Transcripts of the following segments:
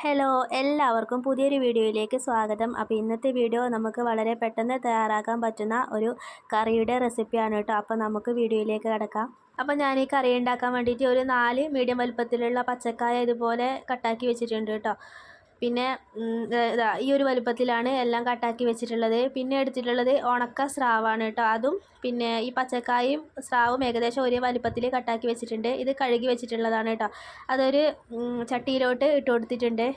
Hello എല്ലാവർക്കും പുതിയൊരു വീഡിയോയിലേക്ക് സ്വാഗതം. അപ്പോൾ ഇന്നത്തെ വീഡിയോ നമുക്ക് വളരെ പെട്ടെന്ന് തയ്യാറാക്കാൻ പറ്റുന്ന ഒരു കറിയുടെ റെസിപ്പിയാണ് കേട്ടോ. അപ്പോൾ നമുക്ക് വീഡിയോയിലേക്ക് കിടക്കാം. അപ്പോൾ ഞാൻ ഈ കറി ഉണ്ടാക്കാൻ വേണ്ടിയിട്ട് ഒരു നാല് മീഡിയം വലുപ്പത്തിലുള്ള പച്ചക്കായ ഇതുപോലെ കട്ടാക്കി വെച്ചിട്ടുണ്ട് കേട്ടോ. പിന്നെ ഇതാ ഈ ഒരു വലുപ്പത്തിലാണ് എല്ലാം കട്ടാക്കി വെച്ചിട്ടുള്ളത്. പിന്നെ എടുത്തിട്ടുള്ളത് ഉണക്ക സ്രാവാണ് കേട്ടോ അതും പിന്നെ ഈ പച്ചക്കായും സ്രാവും ഏകദേശം ഒരേ വലുപ്പത്തിൽ കട്ടാക്കി വെച്ചിട്ടുണ്ട്. ഇത് കഴുകി വെച്ചിട്ടുള്ളതാണ് കേട്ടോ അതൊരു ചട്ടിയിലോട്ട് ഇട്ട് കൊടുത്തിട്ടുണ്ട്.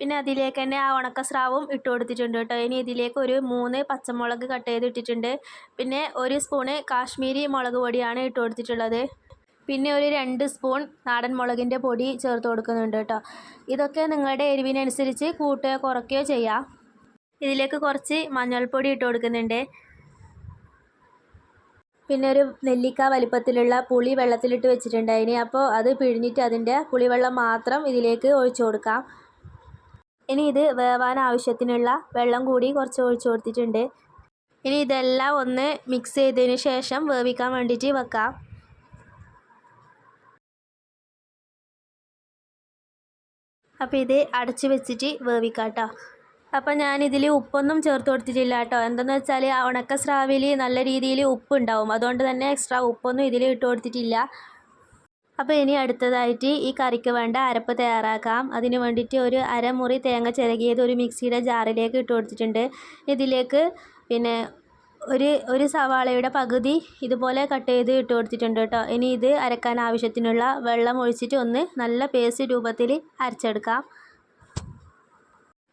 പിന്നെ അതിലേക്ക് തന്നെ ആ ഉണക്ക സ്രാവും ഇട്ട് കൊടുത്തിട്ടുണ്ട് കേട്ടോ ഇനി ഇതിലേക്ക് ഒരു മൂന്ന് പച്ചമുളക് കട്ട് ചെയ്ത് ഇട്ടിട്ടുണ്ട്. പിന്നെ ഒരു സ്പൂണ് കാശ്മീരി മുളക് പൊടിയാണ് ഇട്ട് കൊടുത്തിട്ടുള്ളത്. പിന്നെ ഒരു രണ്ട് സ്പൂൺ നാടൻ മുളകിന്റെ പൊടി ചേർത്ത് കൊടുക്കുന്നുണ്ട് കേട്ടോ. ഇതൊക്കെ നിങ്ങളുടെ എരിവിനനുസരിച്ച് കൂട്ടുകയോ കുറയ്ക്കുകയോ ചെയ്യാം. ഇതിലേക്ക് കുറച്ച് മഞ്ഞൾപ്പൊടി ഇട്ട് കൊടുക്കുന്നുണ്ട്. പിന്നെ ഒരു നെല്ലിക്ക വലിപ്പത്തിലുള്ള പുളി വെള്ളത്തിലിട്ട് വെച്ചിട്ടുണ്ടായിന്. അപ്പോൾ അത് പിഴിഞ്ഞിട്ട് അതിന്റെ പുളിവെള്ളം മാത്രം ഇതിലേക്ക് ഒഴിച്ചു കൊടുക്കാം. ഇനി ഇത് വേവാൻ ആവശ്യത്തിനുള്ള വെള്ളം കൂടി കുറച്ച് ഒഴിച്ചു കൊടുത്തിട്ടുണ്ട്. ഇനി ഇതെല്ലാം ഒന്ന് മിക്സ് ചെയ്തതിന് ശേഷം വേവിക്കാൻ വേണ്ടിയിട്ട് വെക്കാം. അപ്പോൾ ഇത് അടച്ച് വെച്ചിട്ട് വേവിക്കാട്ടോ. കേട്ടോ അപ്പോൾ ഞാനിതിൽ ഉപ്പൊന്നും ചേർത്ത് കൊടുത്തിട്ടില്ല കേട്ടോ. എന്തെന്ന് വെച്ചാൽ ഉണക്ക സ്രാവിൽ നല്ല രീതിയിൽ ഉപ്പ് ഉണ്ടാവും അതുകൊണ്ട് തന്നെ എക്സ്ട്രാ ഉപ്പൊന്നും ഇതിൽ ഇട്ട് കൊടുത്തിട്ടില്ല. അപ്പോൾ ഇനി അടുത്തതായിട്ട് ഈ കറിക്ക് വേണ്ട അരപ്പ് തയ്യാറാക്കാം. അതിന് വേണ്ടിയിട്ട് ഒരു അരമുറി തേങ്ങ ചിരകിയത് ഒരു മിക്സിയുടെ ജാറിലേക്ക് ഇട്ട് കൊടുത്തിട്ടുണ്ട്. ഇതിലേക്ക് പിന്നെ ഒരു ഒരു സവാളയുടെ പകുതി ഇതുപോലെ കട്ട് ചെയ്ത് ഇട്ട് കൊടുത്തിട്ടുണ്ട് കേട്ടോ. ഇനി ഇത് അരക്കാൻ ആവശ്യത്തിനുള്ള വെള്ളം ഒഴിച്ചിട്ട് ഒന്ന് നല്ല പേസ്റ്റ് രൂപത്തിൽ അരച്ചെടുക്കാം.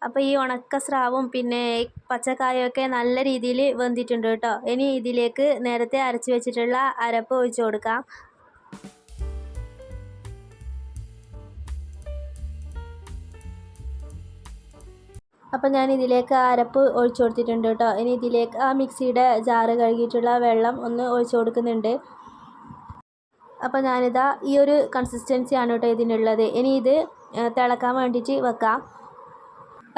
അപ്പോൾ ഈ ഉണക്ക സ്രാവും പിന്നെ പച്ചക്കായൊക്കെ നല്ല രീതിയിൽ വെന്തിട്ടുണ്ട് കേട്ടോ. ഇനി ഇതിലേക്ക് നേരത്തെ അരച്ച് വെച്ചിട്ടുള്ള അരപ്പ് ഒഴിച്ച് കൊടുക്കാം. അപ്പോൾ ഞാൻ ഇതിലേക്ക് അരപ്പ് ഒഴിച്ചു കൊടുത്തിട്ടുണ്ട് കേട്ടോ. ഇനി ഇതിലേക്ക് ആ മിക്സിയുടെ ജാറ് കഴുകിയിട്ടുള്ള വെള്ളം ഒന്ന് ഒഴിച്ചു കൊടുക്കുന്നുണ്ട്. അപ്പോൾ ഞാനിതാ ഈ ഒരു കൺസിസ്റ്റൻസിയാണ് കേട്ടോ ഇതിനുള്ളത്. ഇനി ഇത് തിളക്കാൻ വേണ്ടിയിട്ട് വെക്കാം.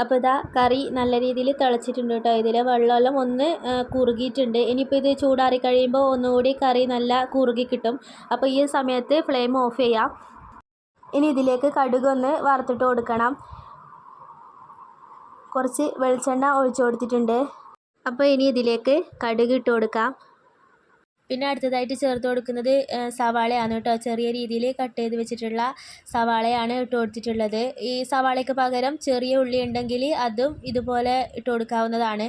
അപ്പോൾ ഇതാ കറി നല്ല രീതിയിൽ തിളച്ചിട്ടുണ്ട് കേട്ടോ. ഇതിൽ വെള്ളമെല്ലാം ഒന്ന് കുറുകിയിട്ടുണ്ട്. ഇനിയിപ്പോൾ ഇത് ചൂടാറി കഴിയുമ്പോൾ ഒന്നുകൂടി കറി നല്ല കുറുകി കിട്ടും. അപ്പോൾ ഈ സമയത്ത് ഫ്ലെയിം ഓഫ് ചെയ്യാം. ഇനി ഇതിലേക്ക് കടുകൊന്ന് വറുത്തിട്ട് കൊടുക്കണം. കുറച്ച് വെളിച്ചെണ്ണ ഒഴിച്ചു കൊടുത്തിട്ടുണ്ട്. അപ്പോൾ ഇനി ഇതിലേക്ക് കടുക് ഇട്ട് കൊടുക്കാം. പിന്നെ അടുത്തതായിട്ട് ചേർത്ത് കൊടുക്കുന്നത് സവാളയാണ് കേട്ടോ. ചെറിയ രീതിയിൽ കട്ട് ചെയ്ത് വെച്ചിട്ടുള്ള സവാളയാണ് ഇട്ട് കൊടുത്തിട്ടുള്ളത്. ഈ സവാളയ്ക്ക് പകരം ചെറിയ ഉള്ളി ഉണ്ടെങ്കിൽ അതും ഇതുപോലെ ഇട്ട് കൊടുക്കാവുന്നതാണ്.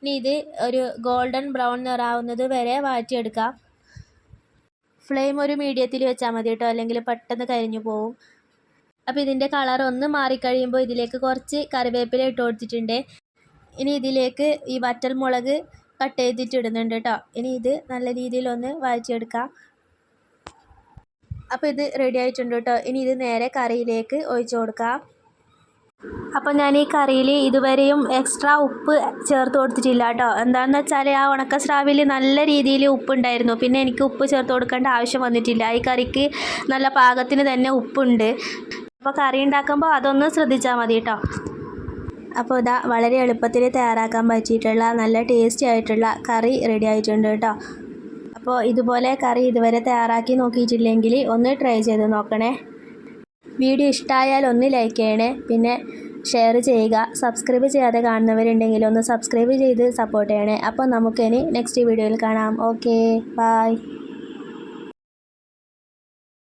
ഇനി ഇത് ഒരു ഗോൾഡൻ ബ്രൗൺ നിറാവുന്നത് വരെ വാറ്റിയെടുക്കാം. ഫ്ലെയിം ഒരു മീഡിയത്തിൽ വെച്ചാൽ മതി കേട്ടോ. അല്ലെങ്കിൽ പെട്ടെന്ന് കരിഞ്ഞു പോവും. അപ്പോൾ ഇതിന്റെ കളർ ഒന്ന് മാറിക്കഴിയുമ്പോൾ ഇതിലേക്ക് കുറച്ച് കറിവേപ്പില ഇട്ട് കൊടുത്തിട്ടുണ്ട്. ഇനി ഇതിലേക്ക് ഈ വറ്റൽ മുളക് കട്ട് ചെയ്തിട്ട് ഇടുന്നുണ്ട് കേട്ടോ. ഇനി ഇത് നല്ല രീതിയിൽ ഒന്ന് വഴറ്റിയെടുക്കാം. അപ്പോൾ ഇത് റെഡി ആയിട്ടുണ്ട് കേട്ടോ. ഇനി ഇത് നേരെ കറിയിലേക്ക് ഒഴിച്ചു കൊടുക്കാം. അപ്പോൾ ഞാൻ ഈ കറിയിൽ ഇതുവരെയും എക്സ്ട്രാ ഉപ്പ് ചേർത്ത് കൊടുത്തിട്ടില്ല കേട്ടോ. എന്താണെന്ന് വെച്ചാൽ ആ ഉണക്ക സ്രാവിൽ നല്ല രീതിയിൽ ഉപ്പുണ്ടായിരുന്നു. പിന്നെ എനിക്ക് ഉപ്പ് ചേർത്ത് കൊടുക്കേണ്ട ആവശ്യം വന്നിട്ടില്ല. ഈ കറിക്ക് നല്ല പാകത്തിന് തന്നെ ഉപ്പുണ്ട്. അപ്പോൾ കറി ഉണ്ടാക്കുമ്പോൾ അതൊന്ന് ശ്രദ്ധിച്ചാൽ മതി കേട്ടോ. അപ്പോൾ ഇതാ വളരെ എളുപ്പത്തിൽ തയ്യാറാക്കാൻ പറ്റിയിട്ടുള്ള നല്ല ടേസ്റ്റി ആയിട്ടുള്ള കറി റെഡി ആയിട്ടുണ്ട് കേട്ടോ. അപ്പോൾ ഇതുപോലെ കറി ഇതുവരെ തയ്യാറാക്കി നോക്കിയിട്ടില്ലെങ്കിൽ ഒന്ന് ട്രൈ ചെയ്ത് നോക്കണേ. വീഡിയോ ഇഷ്ടമായാൽ ഒന്ന് ലൈക്ക് ചെയ്യണേ. പിന്നെ ഷെയർ ചെയ്യുക. സബ്സ്ക്രൈബ് ചെയ്യാതെ കാണുന്നവരുണ്ടെങ്കിൽ ഒന്ന് സബ്സ്ക്രൈബ് ചെയ്ത് സപ്പോർട്ട് ചെയ്യണേ. അപ്പോൾ നമുക്കിനി നെക്സ്റ്റ് വീഡിയോയിൽ കാണാം. Okay bye